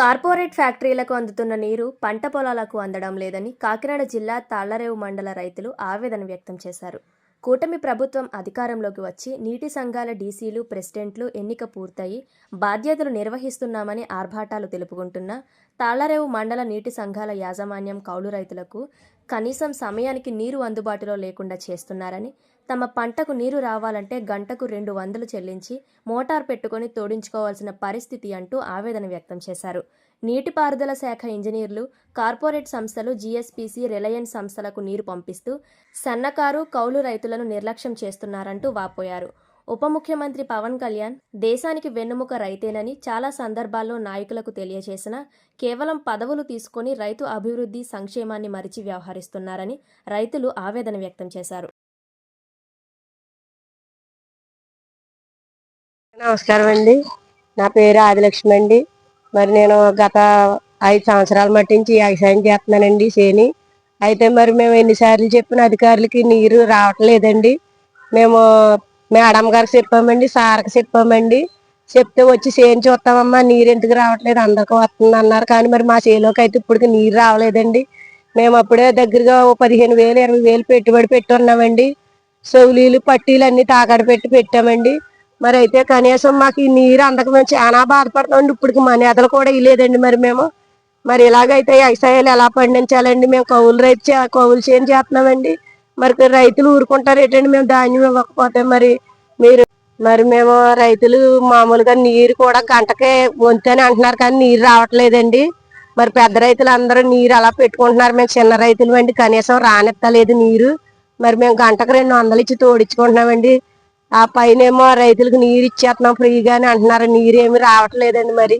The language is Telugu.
కార్పొరేట్ ఫ్యాక్టరీలకు అందుతున్న నీరు పంట పొలాలకు అందడం లేదని కాకినాడ జిల్లా తాళ్ళరేవు మండల రైతులు ఆవేదన వ్యక్తం చేశారు. కూటమి ప్రభుత్వం అధికారంలోకి వచ్చి నీటి సంఘాల డీసీలు ప్రెసిడెంట్లు ఎన్నిక పూర్తయి బాధ్యతలు నిర్వహిస్తున్నామని ఆర్భాటాలు తెలుపుకుంటున్న తాళ్ళరేవు మండల నీటి సంఘాల యాజమాన్యం కౌలు రైతులకు కనీసం సమయానికి నీరు అందుబాటులో లేకుండా చేస్తున్నారని తమ పంటకు నీరు రావాలంటే గంటకు రెండు వందలు చెల్లించి మోటార్ పెట్టుకొని తోడించుకోవాల్సిన పరిస్థితి అంటూ ఆవేదన వ్యక్తం చేశారు. నీటిపారుదల శాఖ ఇంజనీర్లు కార్పొరేట్ సంస్థలు జీఎస్పీసీ రిలయన్స్ సంస్థలకు నీరు పంపిస్తూ సన్నకారు కౌలు రైతులను నిర్లక్ష్యం చేస్తున్నారంటూ వాపోయారు. ఉప ముఖ్యమంత్రి పవన్ కళ్యాణ్ దేశానికి వెన్నుముక రైతేనని చాలా సందర్భాల్లో నాయకులకు తెలియజేసిన కేవలం పదవులు తీసుకొని రైతు అభివృద్ధి సంక్షేమాన్ని మరిచి వ్యవహరిస్తున్నారని రైతులు ఆవేదన వ్యక్తం చేశారు. నమస్కారం అండి. నా పేరు ఆదిలక్ష్మి అండి. మరి నేను గత ఐదు సంవత్సరాల మట్టి నుంచి వ్యవసాయం చేస్తున్నానండి చేని. అయితే మరి మేము ఎన్నిసార్లు చెప్పిన అధికారులకి నీరు రావట్లేదండి. మేము మేడం గారికి చెప్పామండి సార్కి చెప్పామండి. చెప్తే వచ్చి సేను చూస్తామమ్మా నీరు ఎందుకు రావట్లేదు అందరికీ వస్తుంది అన్నారు. కానీ మరి మా చేలోకి అయితే ఇప్పటికి నీరు రావలేదండి. మేము అప్పుడే దగ్గరగా ఓ పదిహేను వేలు ఇరవై వేలు పెట్టుబడి పెట్టున్నామండి. సౌలీలు పట్టీలు అన్ని తాకడ పెట్టి పెట్టామండి. మరి అయితే కనీసం మాకు ఈ నీరు అందక మేము చాలా బాధపడుతున్నాం. ఇప్పటికి మన ఎదలు కూడా ఇలేదండి మరి మేము. మరి ఇలాగైతే వ్యవసాయాలు ఎలా పండించాలండి? మేము కౌలు రైతు చే- కౌలు చేయం చేస్తున్నామండి. మరి రైతులు ఊరుకుంటారు. ఏంటండి? మేము ధాన్యం ఇవ్వకపోతే మరి మీరు మరి మేము రైతులు మామూలుగా నీరు కూడా గంటకే వంతని అంటున్నారు కానీ నీరు రావట్లేదండి. మరి పెద్ద రైతులు అందరూ నీరు అలా పెట్టుకుంటున్నారు. మేము చిన్న రైతులు అండి. కనీసం రానెత్తలేదు నీరు. మరి మేము గంటకు రెండు వందలు ఇచ్చి తోడించుకుంటున్నామండి ఆ పైన ఏమో రైతులకు నీరు ఇచ్చేస్తున్నాం ఫ్రీగానే అంటున్నారు. నీరు ఏమి రావట్లేదండి మరి.